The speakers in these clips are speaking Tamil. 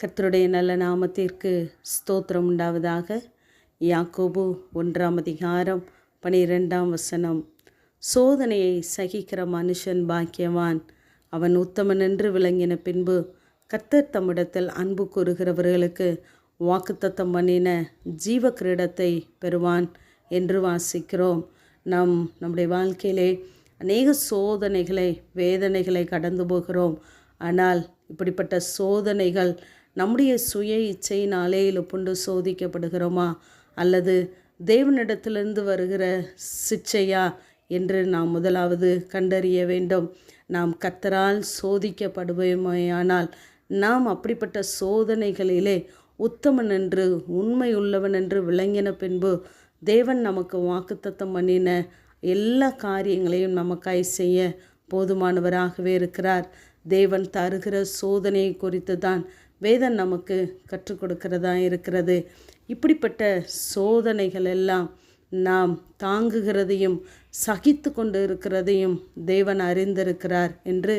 கர்த்தருடைய நல்ல நாமத்திற்கு ஸ்தோத்திரம் உண்டாவதாக. யாக்கோபு ஒன்றாம் அதிகாரம் பனிரெண்டாம் வசனம். சோதனையை சகிக்கிற மனுஷன் பாக்கியவான். அவன் உத்தமன் என்று விளங்கின பின்பு கத்தர் தம்மிடத்தில் அன்பு கூறுகிறவர்களுக்கு வாக்குத்தத்தம் பண்ணின ஜீவ கிரீடத்தை பெறுவான் என்று வாசிக்கிறோம். நம் நம்முடைய வாழ்க்கையிலே அநேக சோதனைகளை வேதனைகளை கடந்து போகிறோம். ஆனால் இப்படிப்பட்ட சோதனைகள் நம்முடைய சுய இச்சையினாலே இழுப்புண்டு சோதிக்கப்படுகிறோமா? அல்லது தேவனிடத்திலிருந்து வருகிற சிச்சையா? என்று நாம் முதலாவது கண்டறிய வேண்டும். நாம் கத்தரால் சோதிக்கப்படுவோமேயானால் நாம் அப்படிப்பட்ட சோதனைகளிலே உத்தமன் என்று உண்மை உள்ளவன் என்று விளங்கின பின்பு தேவன் நமக்கு வாக்குத்தத்தம் பண்ணின எல்லா காரியங்களையும் நமக்காய் செய்ய போதுமானவராகவே இருக்கிறார். தேவன் தருகிற சோதனையை குறித்து தான் வேதம் நமக்கு கற்றுக் கொடுக்கிறதா இருக்கிறது. இப்படிப்பட்ட சோதனைகள் எல்லாம் நாம் தாங்குகிறதையும் சகித்து கொண்டு இருக்கிறதையும் தேவன் அறிந்திருக்கிறார் என்று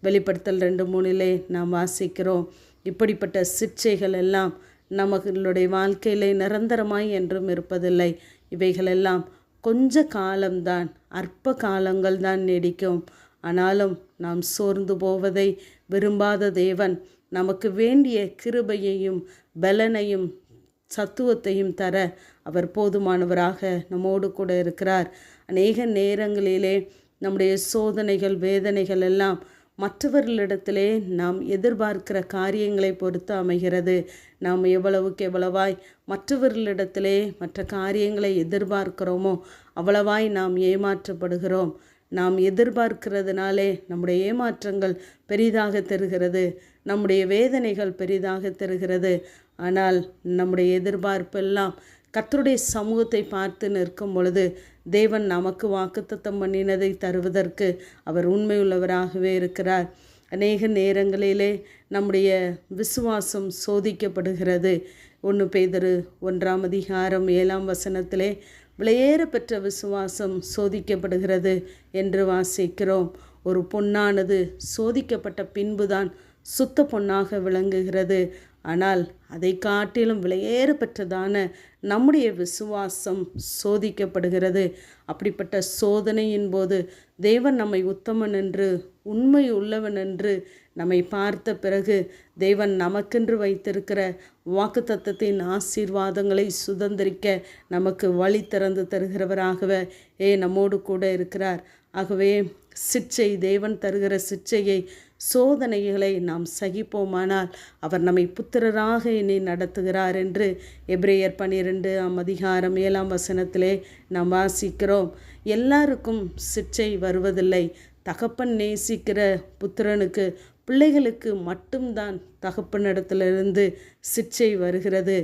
வெளிப்படுத்தல் ரெண்டு மூணிலே நாம் வாசிக்கிறோம். இப்படிப்பட்ட சிற்சைகள் எல்லாம் நம்மளுடைய வாழ்க்கையிலே நிரந்தரமாய் என்றும் இருப்பதில்லை. இவைகளெல்லாம் கொஞ்ச காலம்தான் அற்ப காலங்கள் தான் நீடிக்கும். ஆனாலும் நாம் சோர்ந்து போவதை விரும்பாத தேவன் நமக்கு வேண்டிய கிருபையையும் பலனையும் சத்துவத்தையும் தர அவர் போதுமானவராக நம்மோடு கூட இருக்கிறார். அநேக நேரங்களிலே நம்முடைய சோதனைகள் வேதனைகள் எல்லாம் மற்றவர்களிடத்திலே நாம் எதிர்பார்க்கிற காரியங்களை பொறுத்து அமைகிறது. நாம் எவ்வளவுக்கு எவ்வளவாய் மற்றவர்களிடத்திலே மற்ற காரியங்களை எதிர்பார்க்கிறோமோ அவ்வளவாய் நாம் ஏமாற்றப்படுகிறோம். நாம் எதிர்பார்க்கிறதுனாலே நம்முடைய ஏமாற்றங்கள் பெரிதாக தெரிகிறது நம்முடைய வேதனைகள் பெரிதாக தெரிகிறது. ஆனால் நம்முடைய எதிர்பார்ப்பெல்லாம் கத்தருடைய சமூகத்தை பார்த்து நிற்கும் பொழுது தேவன் நமக்கு வாக்குத்தத்தம் பண்ணினதை தருவதற்கு அவர் உண்மையுள்ளவராகவே இருக்கிறார். அநேக நேரங்களிலே நம்முடைய விசுவாசம் சோதிக்கப்படுகிறது. ஒன்று பேதரு ஒன்றாம் அதிகாரம் ஏழாம் வசனத்திலே விலையேற பெற்ற விசுவாசம் சோதிக்கப்படுகிறது என்று வாசிக்கிறோம். ஒரு பொன்னானது சோதிக்கப்பட்ட பின்புதான் சுத்த பொன்னாக விளங்குகிறது. ஆனால் அதை காட்டிலும் விலையேற பெற்றதான நம்முடைய விசுவாசம் சோதிக்கப்படுகிறது. அப்படிப்பட்ட சோதனையின் போது தேவன் நம்மை உத்தமன் என்று உண்மை உள்ளவன் என்று நம்மை பார்த்த பிறகு தேவன் நமக்கென்று வைத்திருக்கிற வாக்குத்தத்தத்தின் ஆசீர்வாதங்களை சுதந்திரிக்க நமக்கு வழி திறந்து தருகிறவராகவே ஏ நம்மோடு கூட இருக்கிறார். ஆகவே சிற்சை தேவன் தருகிற சிற்சையை சோதனைகளை நாம் சகிப்போமானால் அவர் நம்மை புத்திரராக இனி நடத்துகிறார் என்று எப்ரேயர் பனிரெண்டு அதிகாரம் ஏழாம் வசனத்திலே நாம் வாசிக்கிறோம். எல்லாருக்கும் சிச்சை வருவதில்லை. தகப்பன் நேசிக்கிற புத்திரனுக்கு பிள்ளைகளுக்கு மட்டும்தான் தகப்பனிடத்திலிருந்து சிச்சை வருகிறது.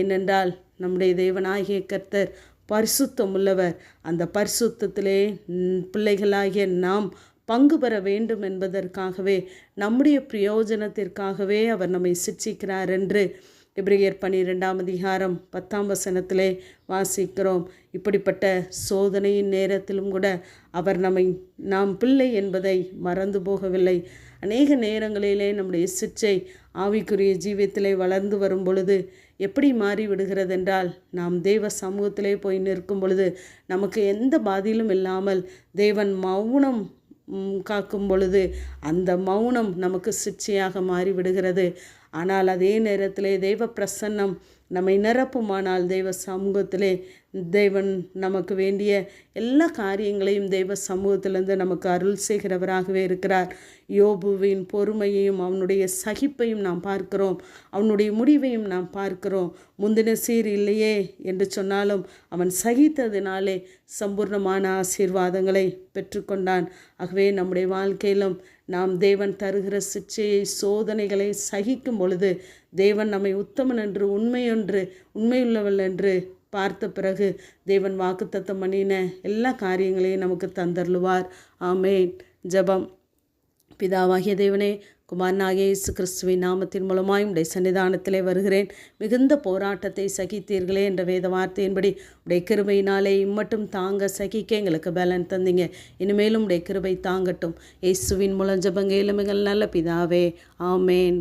ஏனென்றால் நம்முடைய தேவனாகிய கர்த்தர் பரிசுத்தம் உள்ளவர் அந்த பரிசுத்தத்திலே பிள்ளைகளாகிய நாம் பங்கு பெற வேண்டும் என்பதற்காகவே நம்முடைய பிரயோஜனத்திற்காகவே அவர் நம்மை சிக்ஷிக்கிறார் என்று எப்ரியர் பன்னிரெண்டாம் அதிகாரம் பத்தாம் வசனத்திலே வாசிக்கிறோம். இப்படிப்பட்ட சோதனையின் நேரத்திலும் கூட அவர் நம்மை நாம் பிள்ளை என்பதை மறந்து போகவில்லை. அநேக நேரங்களிலே நம்முடைய சிற்றை ஆவிக்குரிய ஜீவியத்திலே வளர்ந்து வரும் பொழுது எப்படி மாறி விடுகிறதென்றால் நாம் தேவ சமூகத்திலே போய் நிற்கும் பொழுது நமக்கு எந்த பாதியிலும் இல்லாமல் தேவன் மௌனம் காக்கும் பொழுது அந்த மௌனம் நமக்கு சிற்சையாக மாறிவிடுகிறது. ஆனால் அதே நேரத்திலே தெய்வ பிரசன்னம் நம்மை நிரப்புமானால் தெய்வ சமூகத்திலே தெய்வன் நமக்கு வேண்டிய எல்லா காரியங்களையும் தெய்வ சமூகத்திலிருந்து நமக்கு அருள் செய்கிறவராகவே இருக்கிறார். யோபுவின் பொறுமையையும் அவனுடைய சகிப்பையும் நாம் பார்க்கிறோம். அவனுடைய முடிவையும் நாம் பார்க்கிறோம். முந்தின சீர் இல்லையே என்று சொன்னாலும் அவன் சகித்ததினாலே சம்பூர்ணமான ஆசீர்வாதங்களை பெற்றுக்கொண்டான். ஆகவே நம்முடைய வாழ்க்கையிலும் நாம் தேவன் தருகிற சிச்சையை சோதனைகளை சகிக்கும் பொழுது தேவன் நம்மை உத்தமன் என்று உண்மையொன்று உண்மையுள்ளவள் என்று பார்த்த பிறகு தேவன் வாக்குத்தத்தம் பண்ணின எல்லா காரியங்களையும் நமக்கு தந்தருளுவார். ஆமேன். ஜபம். பிதாவாகிய தேவனே குமாரனாகிய இயேசு கிறிஸ்துவின் நாமத்தின் மூலமாய் உடைய சன்னிதானத்திலே வருகிறேன். மிகுந்த போராட்டத்தை சகித்தீர்களே என்ற வேத வார்த்தையின்படி உடைய கிருபையினாலே இம்மட்டும் தாங்க சகிக்க எங்களுக்கு பலன் தந்தீங்க. இனிமேலும் உடைய கிருபை தாங்கட்டும். இயேசுவின் மூலம் ஜபங்க மிக நல்ல பிதாவே. ஆமேன்.